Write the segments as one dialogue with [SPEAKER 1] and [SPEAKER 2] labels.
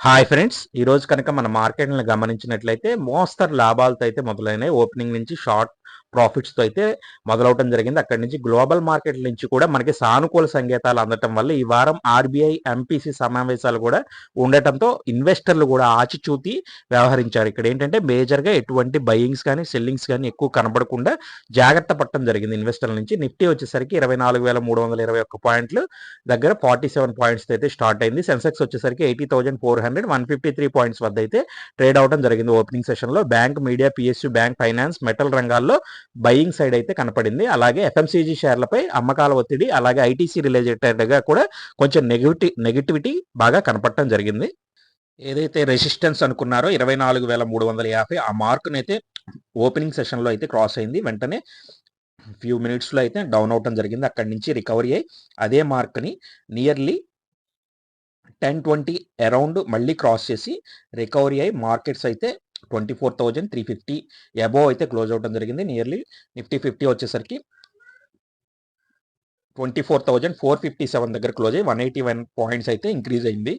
[SPEAKER 1] Hi friends ఈ రోజు కనుక మన మార్కెట్‌ని గమనించినట్లయితే మోస్తరు లాభాలతో అయితే మొదలైనవి. ఓపెనింగ్ నుంచి షార్ట్ ప్రాఫిట్స్‌తో అయితే మొదలవటం జరిగింది. అక్కడి నుంచి గ్లోబల్ మార్కెట్‌ల నుంచి కూడా మనకి సానుకూల సంకేతాలు అందటం వల్ల ఈ వారం ఆర్‌బీఐ, ఎంపీసీ సమావేశాలు కూడా ఉండటంతో ఇన్వెస్టర్లు కూడా ఆచిచూతి వ్యవహరించారు. ఇక్కడ ఏంటంటే మేజర్‌గా ఎటువంటి బయింగ్స్ కానీ, సెల్లింగ్స్ కానీ ఎక్కువ కనబడకుండా జాగ్రత్త పట్టడం జరిగింది ఇన్వెస్టర్ల నుంచి. నిఫ్టీ వచ్చేసరికి 24,321 పాయింట్లు దగ్గర 47 పాయింట్స్‌తో అయితే స్టార్ట్ అయింది. సెన్సెక్స్ వచ్చేసరికి 80,400 153 పాయింట్స్ వద్ద అయితే ట్రేడ్ అవ్వడం జరిగింది ఓపెనింగ్ సెషన్‌లో. Bank, media, PSU bank, finance, metal రంగాల్లో బయింగ్ సైడ్ అయితే కనపడింది. అలాగే ఎఫ్ఎంసీజీ షేర్లపై అమ్మకాల ఒత్తిడి, అలాగే ఐటీసీ రిలేటెడ్‌గా కూడా కొంచెం నెగటివిటీ నెగటివిటీ బాగా కనపడటం జరిగింది. ఏదైతే రెసిస్టెన్స్ అనుకున్నారో 24,350 ఆ మార్క్‌నైతే ఓపెనింగ్ సెషన్‌లో అయితే క్రాస్ అయింది. వెంటనే ఫ్యూ మినిట్స్‌లో అయితే డౌన్ అవటం జరిగింది. అక్కడి నుంచి రికవరీ అయ్యి అదే మార్క్‌ని నియర్లీ 1020 అరౌండ్ మళ్ళీ క్రాస్ చేసి రికవరీ అయ్యి మార్కెట్స్ అయితే 24,350 అబోవ్ అయితే క్లోజ్ అవడం జరిగింది. నియర్లీ నిఫ్టీ 50 వచ్చేసరికి 24,457 దగ్గర క్లోజ్ అయ్యి 181 పాయింట్స్ అయితే ఇంక్రీజ్ అయింది.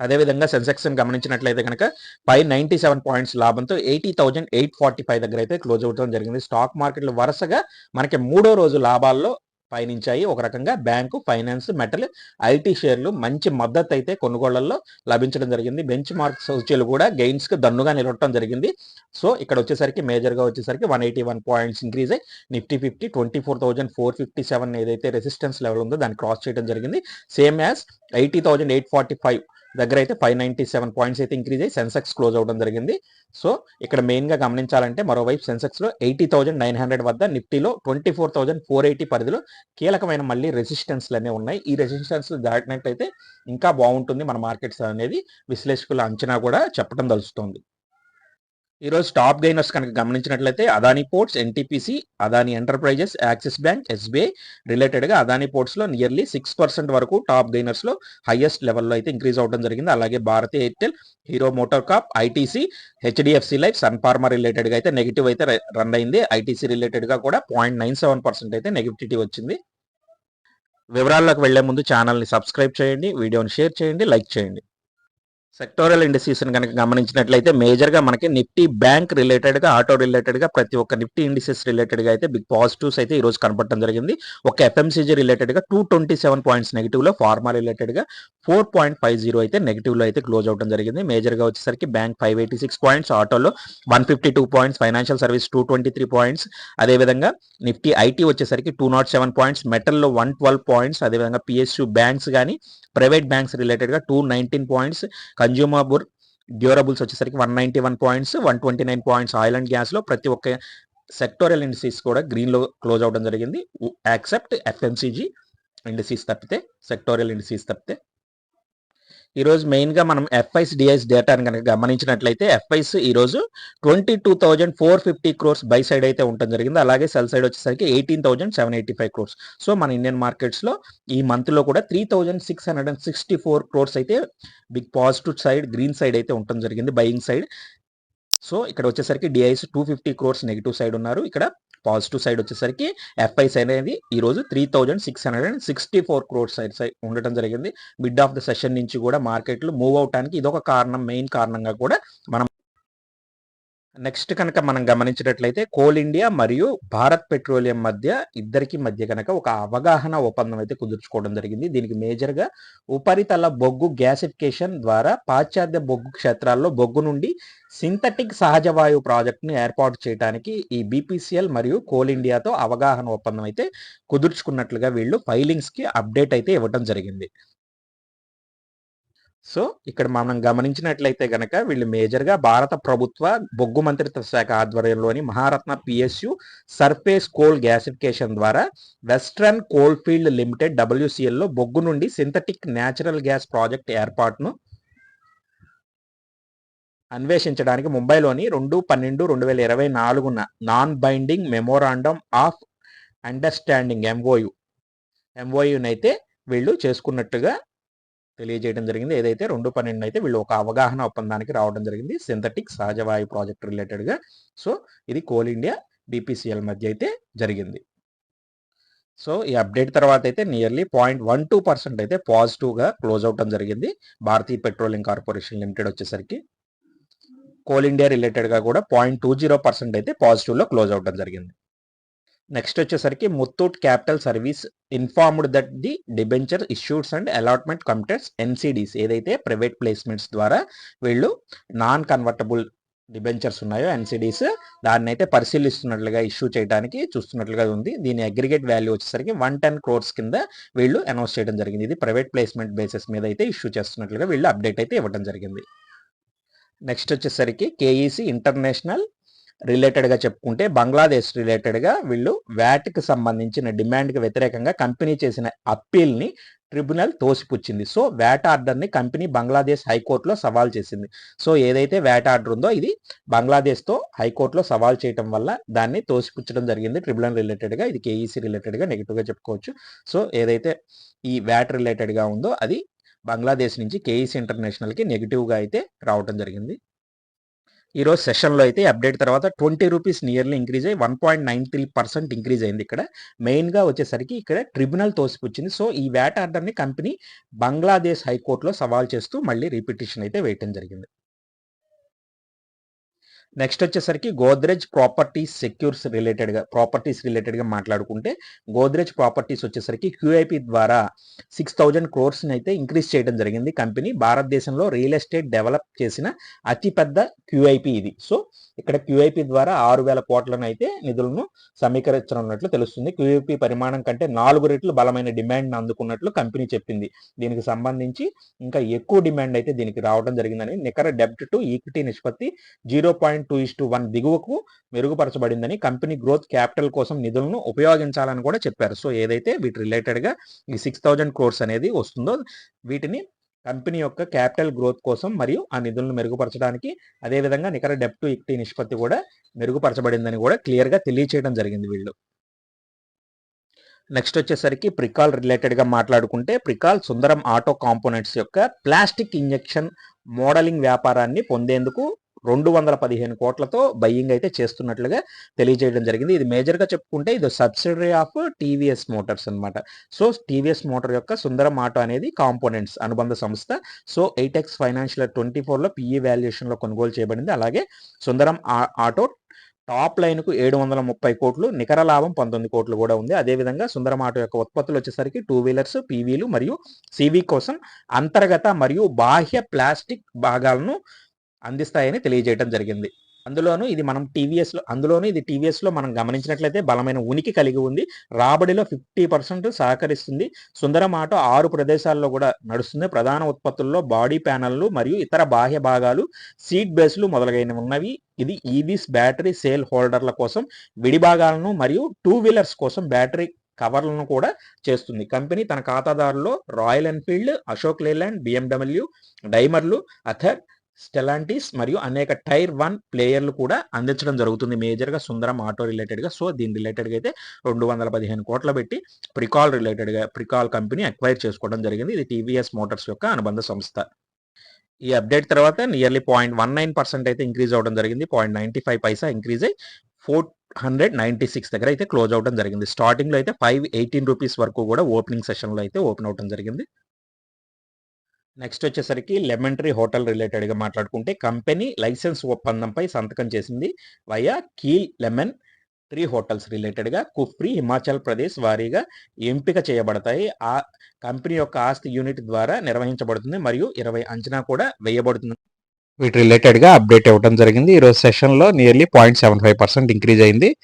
[SPEAKER 1] అదేవిధంగా సెన్సెక్స్‌ని గమనించినట్లయితే కనుక పై నైంటీ సెవెన్ పాయింట్స్ లాభంతో 80,845 దగ్గర అయితే క్లోజ్ అవడం జరిగింది. స్టాక్ మార్కెట్‌లు వరుసగా మనకి మూడో రోజు లాభాల్లో పయనించాయి. ఒక రకంగా బ్యాంకు, ఫైనాన్స్, మెటల్, ఐటీ షేర్లు మంచి మద్దతు అయితే కొనుగోళ్ళలో లభించడం జరిగింది. బెంచ్ మార్క్ సూచీలు కూడా గెయిన్స్‌కి దన్నుగా నిలవటం జరిగింది. సో ఇక్కడ వచ్చేసరికి మేజర్‌గా వచ్చేసరికి 181 పాయింట్స్ ఇంక్రీజ్ అయ్యి నిఫ్టీ 50 24,457 ఏదైతే రెసిస్టెన్స్ లెవెల్ ఉందో దాన్ని క్రాస్ చేయడం జరిగింది. Same as eighty thousand eight forty five దగ్గర అయితే 597 పాయింట్స్ అయితే ఇంక్రీజ్ అయ్యి సెన్సెక్స్ క్లోజ్ అవ్వడం జరిగింది. సో ఇక్కడ మెయిన్‌గా గమనించాలంటే మరోవైపు సెన్సెక్స్‌లో 80,900 వద్ద నిఫ్టీలో 24,480 పరిధిలో కీలకమైన మళ్ళీ రెసిస్టెన్స్లు అనేవి ఉన్నాయి. ఈ రెసిస్టెన్స్‌లు దాటినట్టయితే ఇంకా బాగుంటుంది మన మార్కెట్స్ అనేది విశ్లేషకుల అంచనా కూడా చెప్పడం తలుస్తుంది ఈరోజు టాప్ గైనర్స్ కనుక గమనించినట్లయితే Adani Ports, NTPC, Adani Enterprises, Axis Bank, SBI రిలేటెడ్‌గా అదానీ పోర్ట్స్‌లో నియర్లీ సిక్స్ పర్సెంట్ వరకు టాప్ గైనర్స్లో హైయెస్ట్ లెవెల్‌లో అయితే ఇంక్రీజ్ అవడం జరిగింది. అలాగే Bharti Airtel, Hero MotoCorp ITC, HDFC Life, Sun Pharma రిలేటెడ్‌గా అయితే నెగెటివ్ అయితే రన్ అయింది. ఐటీసీ రిలేటెడ్‌గా కూడా 0.97% అయితే నెగటివిటీ వచ్చింది. వివరాల్లోకి వెళ్ళే ముందు ఛానల్‌ని సబ్స్క్రైబ్ చేయండి. వీడియోని షేర్ చేయండి. లైక్ చేయండి. సెక్టోరల్ ఇండిసీస్‌ని కనుక గమనించినట్లయితే మేజర్‌గా మనకి నిఫ్టీ బ్యాంక్ రిలేటెడ్‌గా, ఆటో రిలేటెడ్‌గా ప్రతి ఒక్క నిఫ్టీ ఇండిసెస్ రిలేటెడ్‌గా అయితే బిగ్ పాజిటివ్స్ అయితే ఈరోజు కనపడటం జరిగింది. ఒక ఎఫ్ఎంసీజీ రిలేటెడ్‌గా 227 పాయింట్స్ నెగిటివ్లో ఫార్మా రిలేటెడ్‌గా 4.50 అయితే నెగిటివ్లో అయితే క్లోజ్ అవడం జరిగింది. మేజర్‌గా వచ్చేసరికి బ్యాంక్ 586 పాయింట్స్, ఆటోలో 152 పాయింట్స్, ఫైనాన్షియల్ సర్వీస్ 223 పాయింట్స్, అదేవిధంగా నిఫ్టీ ఐటీ వచ్చేసరికి 207 పాయింట్స్, మెటల్‌లో 112 పాయింట్స్, అదేవిధంగా పిఎస్యూ బ్యాంక్స్ కానీ ప్రైవేట్ బ్యాంక్స్ రిలేటెడ్‌గా 219 పాయింట్స్, కన్జ్యూమబుల్ డ్యూరబుల్స్ వచ్చేసరికి 191 పాయింట్స్, 129 పాయింట్స్ ఆయిల్ అండ్ గ్యాస్‌లో ప్రతి ఒక్క సెక్టోరియల్ ఇండిసీస్ కూడా గ్రీన్‌లో క్లోజ్ అవడం జరిగింది. యాక్సెప్ట్ ఎఫ్ఎంసీజీ ఇండస్ట్రీస్ తప్పితే, సెక్టోరియల్ ఇండిసీస్ తప్పితే. ఈరోజు మెయిన్‌గా మనం ఎఫ్ఐస్, డిఐస్ డేటాను కనుక గమనించినట్లయితే ఎఫ్ఐస్ ఈరోజు 22,450 క్రోర్స్ బై సైడ్ అయితే ఉండటం జరిగింది. అలాగే సెల్ సైడ్ వచ్చేసరికి 18,785 క్రోర్స్. సో మన ఇండియన్ మార్కెట్స్‌లో ఈ మంత్‌లో కూడా 3,664 క్రోర్స్ అయితే big positive side, green side అయితే ఉండటం జరిగింది బయింగ్ సైడ్. సో ఇక్కడ వచ్చేసరికి డిఐస్ 250 క్రోర్స్ నెగిటివ్ సైడ్ ఉన్నారు. ఇక్కడ పాజిటివ్ సైడ్ వచ్చేసరికి ఎఫ్ఐస్ అనేది ఈరోజు 3,664 క్రోర్స్ సైడ్ సైడ్ ఉండటం జరిగింది. మిడ్ ఆఫ్ ద సెషన్ నుంచి కూడా మార్కెట్‌లు మూవ్ అవ్వటానికి ఇదొక కారణం, మెయిన్ కారణంగా కూడా మనం నెక్స్ట్ కనుక మనం గమనించినట్లయితే కోల్ ఇండియా మరియు భారత్ పెట్రోలియం మధ్య ఇద్దరికి మధ్య కనుక ఒక అవగాహన ఒప్పందం అయితే కుదుర్చుకోవడం జరిగింది. దీనికి మేజర్‌గా ఉపరితల బొగ్గు గ్యాసిఫికేషన్ ద్వారా పాశ్చాత్య బొగ్గు క్షేత్రాల్లో బొగ్గు నుండి సింథటిక్ సహజ వాయువు ప్రాజెక్టును ఏర్పాటు చేయటానికి ఈ బీపీసీఎల్ మరియు కోల్ ఇండియాతో అవగాహన ఒప్పందం అయితే కుదుర్చుకున్నట్లుగా వీళ్ళు ఫైలింగ్స్‌కి అప్డేట్ అయితే ఇవ్వటం జరిగింది. సో ఇక్కడ మనం గమనించినట్లయితే గనక వీళ్ళు మేజర్‌గా భారత ప్రభుత్వ బొగ్గు మంత్రిత్వ శాఖ ఆధ్వర్యంలోని Maharatna PSU surface coal gasification ద్వారా వెస్ట్రన్ కోల్‌ఫీల్డ్ లిమిటెడ్ డబ్ల్యూసీఎల్‌లో బొగ్గు నుండి సింథటిక్ నేచురల్ గ్యాస్ ప్రాజెక్ట్ ఏర్పాటును అన్వేషించడానికి ముంబైలోని 2/12/2024న non binding memorandum of understanding MOU అయితే వీళ్ళు చేసుకున్నట్టుగా తెలియజేయడం జరిగింది. ఏదైతే 2/12 అయితే వీళ్ళు ఒక అవగాహన ఒప్పందానికి రావడం జరిగింది. సింథటిక్ సహజ వాయు ప్రాజెక్ట్ రిలేటెడ్‌గా. సో ఇది కోల్ ఇండియా, బీపీసీఎల్ మధ్య అయితే జరిగింది. సో ఈ అప్డేట్ తర్వాత అయితే nearly point one two percent అయితే పాజిటివ్గా క్లోజ్ అవటం జరిగింది భారతీయ పెట్రోలియం కార్పొరేషన్ లిమిటెడ్ వచ్చేసరికి కోల్ ఇండియా రిలేటెడ్గా కూడా పాయింట్ టూ జీరో పర్సెంట్ అయితే పాజిటివ్లో క్లోజ్ అవటం జరిగింది నెక్స్ట్ వచ్చేసరికి Muthoot capital service informed that the debenture issues and allotment committees NCDs ఏదైతే ప్రైవేట్ ప్లేస్మెంట్స్ ద్వారా వీళ్ళు నాన్ కన్వర్టబుల్ డిబెంచర్స్ ఉన్నాయో ఎన్సిడీస్ దాన్ని అయితే పరిశీలిస్తున్నట్లుగా ఇష్యూ చేయడానికి చూస్తున్నట్లుగా ఉంది. దీని అగ్రిగేట్ వాల్యూ వచ్చేసరికి వన్ టెన్ క్రోర్స్ కింద వీళ్ళు అనౌన్స్ చేయడం జరిగింది. ఇది ప్రైవేట్ ప్లేస్మెంట్ బేసిస్ మీద అయితే ఇష్యూ చేస్తున్నట్లుగా వీళ్ళు అప్డేట్ అయితే ఇవ్వడం జరిగింది. నెక్స్ట్ వచ్చేసరికి కేఈసి ఇంటర్నేషనల్ రిలేటెడ్గా చెప్పుకుంటే బంగ్లాదేశ్ రిలేటెడ్గా వీళ్ళు వ్యాట్కి సంబంధించిన డిమాండ్కి వ్యతిరేకంగా కంపెనీ చేసిన అప్పీల్ని ట్రిబ్యునల్ తోసిపుచ్చింది. సో వ్యాట్ ఆర్డర్ని కంపెనీ బంగ్లాదేశ్ హైకోర్టులో సవాల్ చేసింది. సో ఏదైతే వ్యాట్ ఆర్డర్ ఉందో ఇది బంగ్లాదేశ్తో హైకోర్టులో సవాల్ చేయడం వల్ల దాన్ని తోసిపుచ్చడం జరిగింది. ట్రిబ్యునల్ రిలేటెడ్గా ఇది కేఈసీ రిలేటెడ్గా నెగిటివ్గా చెప్పుకోవచ్చు. సో ఏదైతే ఈ వ్యాట్ రిలేటెడ్గా ఉందో అది బంగ్లాదేశ్ నుంచి కేఈసీ ఇంటర్నేషనల్కి నెగిటివ్గా అయితే రావడం జరిగింది. ఈరోజు సెషన్లో అయితే అప్డేట్ తర్వాత ట్వంటీ రూపీస్ నియర్లీ ఇంక్రీజ్ అయ్యి one point nine three percent increase అయింది ఇక్కడ. మెయిన్గా వచ్చేసరికి ఇక్కడ ట్రిబ్యునల్ తోసిపుచ్చింది. సో ఈ వ్యాట్ ఆర్డర్ని కంపెనీ బంగ్లాదేశ్ హైకోర్టులో సవాల్ చేస్తూ మళ్ళీ రిపిటిషన్ అయితే వేయటం జరిగింది. నెక్స్ట్ వచ్చేసరికి గోద్రేజ్ ప్రాపర్టీస్ సెక్యూర్స్ రిలేటెడ్గా ప్రాపర్టీస్ రిలేటెడ్గా మాట్లాడుకుంటే గోద్రేజ్ ప్రాపర్టీస్ వచ్చేసరికి క్యూఐపి ద్వారా సిక్స్ థౌజండ్ క్రోర్స్ని అయితే ఇంక్రీజ్ చేయడం జరిగింది కంపెనీ. భారతదేశంలో రియల్ ఎస్టేట్ డెవలప్ చేసిన అతిపెద్ద క్యూఐపి ఇది. సో ఇక్కడ క్యూఐపి ద్వారా ఆరు వేల కోట్లను అయితే నిధులను సమీకరించనున్నట్లు తెలుస్తుంది. క్యూఐపి పరిమాణం కంటే నాలుగు రెట్లు బలమైన డిమాండ్ను అందుకున్నట్లు కంపెనీ చెప్పింది. దీనికి సంబంధించి ఇంకా ఎక్కువ డిమాండ్ అయితే దీనికి రావడం జరిగిందని నికర డెబ్ట్ టు ఈక్విటీ నిష్పత్తి zero point two is to one దిగువకు మెరుగుపరచబడిందని కంపెనీ గ్రోత్ క్యాపిటల్ కోసం నిధులను ఉపయోగించాలని కూడా చెప్పారు. సో ఏదైతే వీటి రిలేటెడ్గా ఈ సిక్స్ థౌజండ్ కోర్స్ అనేది వస్తుందో వీటిని కంపెనీ యొక్క క్యాపిటల్ గ్రోత్ కోసం మరియు ఆ నిధులను మెరుగుపరచడానికి అదేవిధంగా నికర డెప్ టు ఈక్విటీ నిష్పత్తి కూడా మెరుగుపరచబడిందని కూడా క్లియర్గా తెలియచేయడం జరిగింది వీళ్ళు. నెక్స్ట్ వచ్చేసరికి ప్రికాల్ రిలేటెడ్గా మాట్లాడుకుంటే ప్రికాల్ సుందరం ఆటో కాంపోనెంట్స్ యొక్క ప్లాస్టిక్ ఇంజెక్షన్ మోడలింగ్ వ్యాపారాన్ని పొందేందుకు రెండు వందల పదిహేను కోట్లతో బయ్యింగ్ అయితే చేస్తున్నట్లుగా తెలియజేయడం జరిగింది. ఇది మేజర్గా చెప్పుకుంటే ఇది సబ్సిడరీ ఆఫ్ టీవీఎస్ మోటార్స్ అనమాట సో టీవీఎస్ మోటార్ యొక్క సుందరం ఆటో అనేది కాంపోనెంట్స్ అనుబంధ సంస్థ. So eight x financial twenty ఫోర్లో పిఈ వాల్యుయేషన్లో కొనుగోలు చేయబడింది. అలాగే సుందరం ఆ- ఆటో టాప్ లైన్కు ఏడు వందల ముప్పై కోట్లు నికర లాభం పంతొమ్మిది కోట్లు కూడా ఉంది. అదేవిధంగా సుందరం ఆటో యొక్క ఉత్పత్తులు వచ్చేసరికి టూ వీలర్స్ పీవీలు మరియు సివి కోసం అంతర్గత మరియు బాహ్య ప్లాస్టిక్ భాగాలను అందిస్తాయని తెలియజేయడం జరిగింది. అందులోనూ ఇది మనం టీవీఎస్లో అందులోనూ ఇది టీవీఎస్లో మనం గమనించినట్లయితే బలమైన ఉనికి కలిగి ఉంది. రాబడిలో ఫిఫ్టీ పర్సెంట్ సహకరిస్తుంది. సుందరం ఆటో ఆరు ప్రదేశాల్లో కూడా నడుస్తుంది. ప్రధాన ఉత్పత్తుల్లో బాడీ ప్యానెల్లు మరియు ఇతర బాహ్య భాగాలు సీట్ బేస్లు మొదలైనవి ఉన్నవి. ఇది ఈవీస్ బ్యాటరీ సేల్ హోల్డర్ల కోసం విడి భాగాలను మరియు టూ వీలర్స్ కోసం బ్యాటరీ కవర్లను కూడా చేస్తుంది. కంపెనీ తన ఖాతాదారులో Royal Enfield Ashok Leyland BMW డైమర్లు Ather Stellantis మరియు అనేక టైర్ వన్ ప్లేయర్లు కూడా అందించడం జరుగుతుంది. మేజర్గా సుందరం ఆటో రిలేటెడ్గా. సో దీని రిలేటెడ్గా అయితే రెండు వందల పదిహేను కోట్ల పెట్టి ప్రికాల్ రిలేటెడ్గా ప్రికాల్ కంపెనీ అక్వైర్ చేసుకోవడం జరిగింది. ఇది టీవీఎస్ మోటార్స్ యొక్క అనుబంధ సంస్థ. ఈ అప్డేట్ తర్వాత nearly point one nine percent అయితే ఇంక్రీజ్ అవడం జరిగింది. Point ninety five paisa increase అయ్యి ఫోర్ హండ్రెడ్ నైంటీ సిక్స్ దగ్గర అయితే క్లోజ్ అవడం జరిగింది. స్టార్టింగ్లో అయితే ఫైవ్ ఎయిటీన్ రూపీస్ వరకు కూడా ఓపెనింగ్ సెషన్లో అయితే ఓపెన్ అవడం జరిగింది. నెక్స్ట్ వచ్చేసరికి లెమన్ ట్రీ హోటల్ రిలేటెడ్గా మాట్లాడుకుంటే కంపెనీ లైసెన్స్ ఒప్పందంపై సంతకం చేసింది వయా కీల్ లెమన్ ట్రీ హోటల్స్ రిలేటెడ్గా. కుఫ్రీ హిమాచల్ ప్రదేశ్ వారీగా ఎంపిక చేయబడతాయి. ఆ కంపెనీ యొక్క ఆస్తి యూనిట్ ద్వారా నిర్వహించబడుతుంది మరియు ఇరవై అంచనా కూడా వేయబడుతుంది. వీటి రిలేటెడ్గా అప్డేట్ ఇవ్వడం జరిగింది. ఈరోజు సెషన్లో nearly point seven five percent increase అయింది.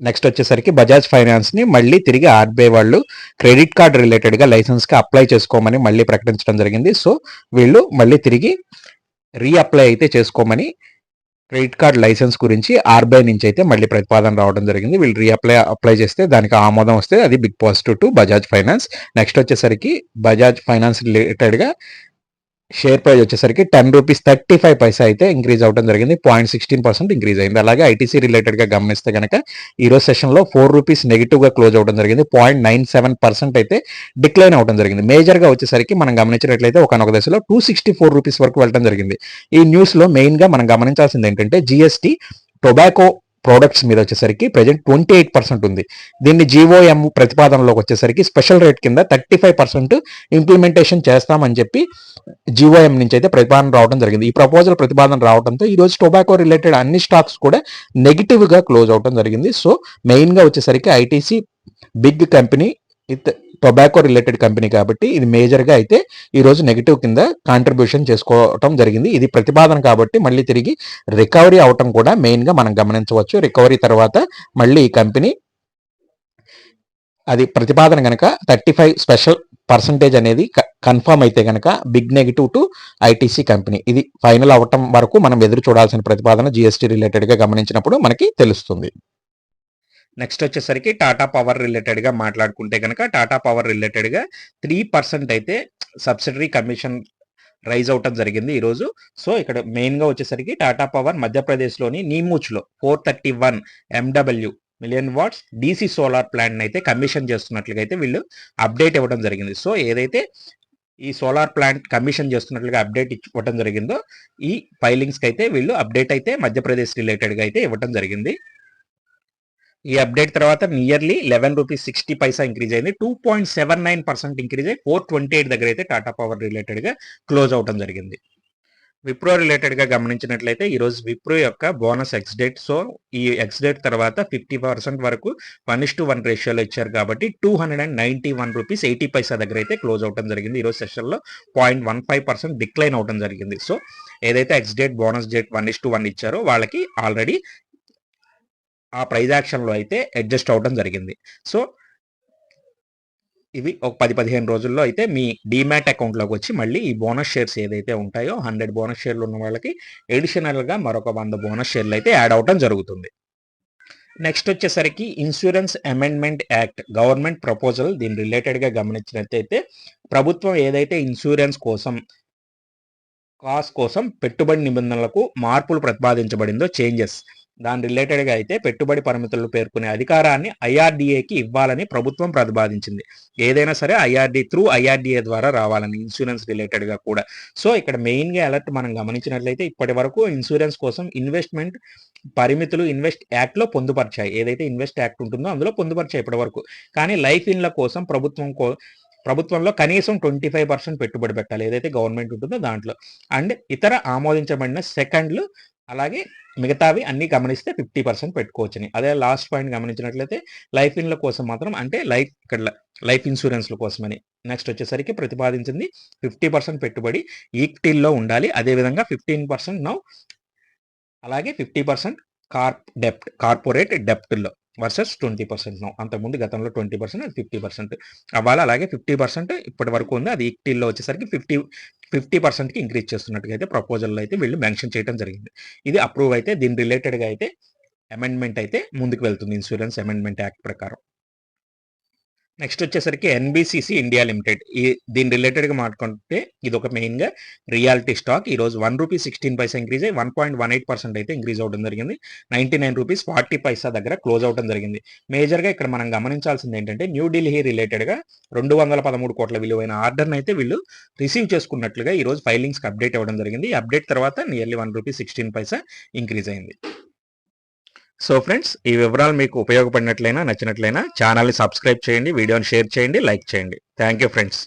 [SPEAKER 1] నెక్స్ట్ వచ్చేసరికి బజాజ్ ఫైనాన్స్ని మళ్ళీ తిరిగి ఆర్బీఐ వాళ్ళు క్రెడిట్ కార్డ్ రిలేటెడ్గా లైసెన్స్కి అప్లై చేసుకోమని మళ్ళీ ప్రకటించడం జరిగింది. సో వీళ్ళు మళ్ళీ తిరిగి రీఅప్లై అయితే చేసుకోమని క్రెడిట్ కార్డ్ లైసెన్స్ గురించి ఆర్బీఐ నుంచి అయితే మళ్ళీ ప్రతిపాదన రావడం జరిగింది. వీళ్ళు రీఅప్లై అప్లై చేస్తే దానికి ఆమోదం వస్తే అది big positive to Bajaj Finance next వచ్చేసరికి బజాజ్ ఫైనాన్స్ రిలేటెడ్గా షేర్ ప్రైస్ వచ్చేసరికి ten rupees thirty five paisa అయితే ఇంక్రీజ్ అవడం జరిగింది. పాయింట్ సిక్స్టీన్ పర్సెంట్ ఇంక్రీజ్ అయింది. అలాగే ఐటీసీ రిలేటెడ్గా గమనిస్తే కనుక ఈరోజు సెషన్లో ఫోర్ రూపీస్ నెగిటివ్గా క్లోజ్ అవడం జరిగింది. పాయింట్ నైన్ సెవెన్ పర్సెంట్ అయితే డిక్లైన్ అవడం జరిగింది. మేజర్గా వచ్చేసరికి మనం గమనించినట్లయితే ఒకనొక దశలో టూ సిక్స్టీ ఫోర్ రూపీస్ వరకు వెళ్ళడం జరిగింది. ఈ న్యూస్లో మెయిన్గా మనం గమనించాల్సింది ఏంటంటే జిఎస్టీ టొబాకో ప్రోడక్ట్స్ మీద వచ్చేసరికి ప్రజెంట్ ట్వంటీ ఎయిట్ పర్సెంట్ ఉంది. దీన్ని జీఓఎం ప్రతిపాదనలోకి వచ్చేసరికి స్పెషల్ రేట్ కింద థర్టీ ఫైవ్ పర్సెంట్ ఇంప్లిమెంటేషన్ చేస్తామని చెప్పి జీఓఎం నుంచి అయితే ప్రతిపాదన రావడం జరిగింది. ఈ ప్రపోజల్ ప్రతిపాదన రావడంతో ఈ రోజు టొబాకో రిలేటెడ్ అన్ని స్టాక్స్ కూడా నెగిటివ్గా క్లోజ్ అవడం జరిగింది. సో మెయిన్గా వచ్చేసరికి ITC big company with tobacco related company కాబట్టి ఇది మేజర్గా అయితే ఈరోజు నెగిటివ్ కింద కాంట్రిబ్యూషన్ చేసుకోవటం జరిగింది. ఇది ప్రతిపాదన కాబట్టి మళ్ళీ తిరిగి రికవరీ అవటం కూడా మెయిన్గా మనం గమనించవచ్చు. రికవరీ తర్వాత మళ్ళీ ఈ కంపెనీ అది ప్రతిపాదన కనుక థర్టీ ఫైవ్ స్పెషల్ పర్సంటేజ్ అనేది కన్ఫర్మ్ అయితే కనుక big negative to ITC company. ఇది ఫైనల్ అవటం వరకు మనం ఎదురు చూడాల్సిన ప్రతిపాదన జిఎస్టీ రిలేటెడ్గా గమనించినప్పుడు మనకి తెలుస్తుంది. నెక్స్ట్ వచ్చేసరికి టాటా పవర్ రిలేటెడ్గా మాట్లాడుకుంటే కనుక టాటా పవర్ రిలేటెడ్గా త్రీ పర్సెంట్ అయితే సబ్సిడరీ కమిషన్ రైజ్ అవటం జరిగింది ఈరోజు. సో ఇక్కడ మెయిన్గా వచ్చేసరికి టాటా పవర్ మధ్యప్రదేశ్లోని నీమూచ్లో four thirty one MW million watts DC solar ప్లాంట్ని అయితే కమిషన్ చేస్తున్నట్లుగా అయితే వీళ్ళు అప్డేట్ ఇవ్వడం జరిగింది. సో ఏదైతే ఈ సోలార్ ప్లాంట్ కమిషన్ చేస్తున్నట్లుగా అప్డేట్ ఇవ్వడం జరిగిందో ఈ ఫైలింగ్స్కి అయితే వీళ్ళు అప్డేట్ అయితే మధ్యప్రదేశ్ రిలేటెడ్గా అయితే ఇవ్వడం జరిగింది. ఈ అప్డేట్ తర్వాత nearly eleven rupees sixty paisa increase అయింది. Two point seven nine percent increase అయ్యి ఫోర్ ట్వంటీ ఎయిట్ దగ్గర అయితే టాటా పవర్ రిలేటెడ్గా క్లోజ్ అవడం జరిగింది. విప్రో రిలేటెడ్గా గమనించినట్లయితే ఈరోజు విప్రో యొక్క బోనస్ ఎక్స్ డేట్ సో ఈ ఎక్స్ డేట్ తర్వాత ఫిఫ్టీ పర్సెంట్ వరకు వన్ ఇస్ టు వన్ రేషియోలో ఇచ్చారు కాబట్టి two hundred and ninety one rupees eighty paisa దగ్గర అయితే క్లోజ్ అవడం జరిగింది. ఈరోజు సెషన్లో point one five percent decline అవడం జరిగింది. సో ఏదైతే ex date bonus date one is to one ఇచ్చారో వాళ్ళకి ఆల్రెడీ ఆ ప్రైజ్ యాక్షన్లో అయితే అడ్జస్ట్ అవ్వడం జరిగింది. సో ఇవి ఒక పది పదిహేను రోజుల్లో అయితే మీ డీమ్యాట్ అకౌంట్లోకి వచ్చి మళ్ళీ ఈ బోనస్ షేర్స్ ఏదైతే ఉంటాయో హండ్రెడ్ బోనస్ షేర్లు ఉన్న వాళ్ళకి ఎడిషనల్గా మరొక వంద బోనస్ షేర్లు అయితే యాడ్ అవటం జరుగుతుంది. నెక్స్ట్ వచ్చేసరికి insurance amendment act government proposal దీని రిలేటెడ్గా గమనించినట్లయితే ప్రభుత్వం ఏదైతే ఇన్సూరెన్స్ కోసం కాస్ కోసం పెట్టుబడి నిబంధనలకు మార్పులు ప్రతిపాదించబడిందో చేంజెస్. దాని రిలేటెడ్గా అయితే పెట్టుబడి పరిమితులు పేర్కొనే అధికారాన్ని ఐఆర్డీఏకి ఇవ్వాలని ప్రభుత్వం ప్రతిపాదించింది. ఏదైనా సరే ఐఆర్డీ త్రూ ఐఆర్డీఏ ద్వారా రావాలని ఇన్సూరెన్స్ రిలేటెడ్గా కూడా. సో ఇక్కడ మెయిన్గా అలర్ట్ మనం గమనించినట్లయితే ఇప్పటి వరకు ఇన్సూరెన్స్ కోసం ఇన్వెస్ట్మెంట్ పరిమితులు ఇన్వెస్ట్ యాక్ట్లో పొందుపరిచాయి. ఏదైతే ఇన్వెస్ట్ యాక్ట్ ఉంటుందో అందులో పొందుపరిచాయి ఇప్పటి వరకు. కానీ లైఫ్ ఇన్ల కోసం ప్రభుత్వం కో ప్రభుత్వంలో కనీసం ట్వంటీ ఫైవ్ పర్సెంట్ పెట్టుబడి పెట్టాలి. ఏదైతే గవర్నమెంట్ ఉంటుందో దాంట్లో. అండ్ ఇతర ఆమోదించబడిన సెకండ్లు అలాగే మిగతావి అన్ని గమనిస్తే ఫిఫ్టీ పర్సెంట్ పెట్టుకోవచ్చని. అదే లాస్ట్ పాయింట్ గమనించినట్లయితే లైఫ్ ఇన్ల కోసం మాత్రం అంటే లైఫ్ ఇక్కడ లైఫ్ ఇన్సూరెన్స్ల కోసమని. నెక్స్ట్ వచ్చేసరికి ప్రతిపాదించింది ఫిఫ్టీ పర్సెంట్ పెట్టుబడి ఈక్టీల్లో ఉండాలి. అదేవిధంగా ఫిఫ్టీన్ పర్సెంట్ నౌ అలాగే ఫిఫ్టీ పర్సెంట్ కార్ప్ డెప్ట్ corporate డెప్ట్లో. Versus twenty percent no. అంతకుముందు గతంలో ట్వంటీ పర్సెంట్ అది ఫిఫ్టీ పర్సెంట్. అవ్వాలి అలాగే ఫిఫ్టీ పర్సెంట్ ఇప్పటి వరకు ఉంది. అది ఈక్టీల్లో వచ్చేసరికి ఫిఫ్టీ ఫిఫ్టీ పర్సెంట్కి ఇంక్రీజ్ చేస్తున్నట్టుగా అయితే ప్రపోజల్లో అయితే వీళ్ళు మెన్షన్ చేయడం జరిగింది. ఇది అప్రూవ్ అయితే దీని రిలేటెడ్గా అయితే అమెండ్మెంట్ అయితే ముందుకు వెళ్తుంది. ఇన్సూరెన్స్ అమెండ్మెంట్ యాక్ట్ ప్రకారం. నెక్స్ట్ వచ్చేసరికి ఎన్బిసిసి ఇండియా లిమిటెడ్ ఈ దీని రిలేటెడ్గా మాట్లాడుకుంటే ఇది ఒక మెయిన్గా రియాలిటీ స్టాక్ ఈ రోజు one rupee sixteen paisa increase అయ్యి one point one eight percent అయితే ఇంక్రీజ్ అవడం జరిగింది. Ninety nine rupees forty paisa దగ్గర క్లోజ్ అవడం జరిగింది. మేజర్గా ఇక్కడ మనం గమనించాల్సింది ఏంటంటే న్యూఢిల్లీ రిలేటెడ్గా రెండు వందల పదమూడు కోట్ల విలువైన ఆర్డర్ని అయితే వీళ్ళు రిసీవ్ చేసుకున్నట్లుగా ఈరోజు ఫైలింగ్స్కి అప్డేట్ అవ్వడం జరిగింది. అప్డేట్ తర్వాత nearly one rupee sixteen paisa increase అయింది. సో ఫ్రెండ్స్ ఈ వివరాలు మీకు ఉపయోగపడినట్లయినా నచ్చినట్లయినా ఛానల్ని సబ్స్క్రైబ్ చేయండి వీడియోని షేర్ చేయండి లైక్ చేయండి. Thank you friends.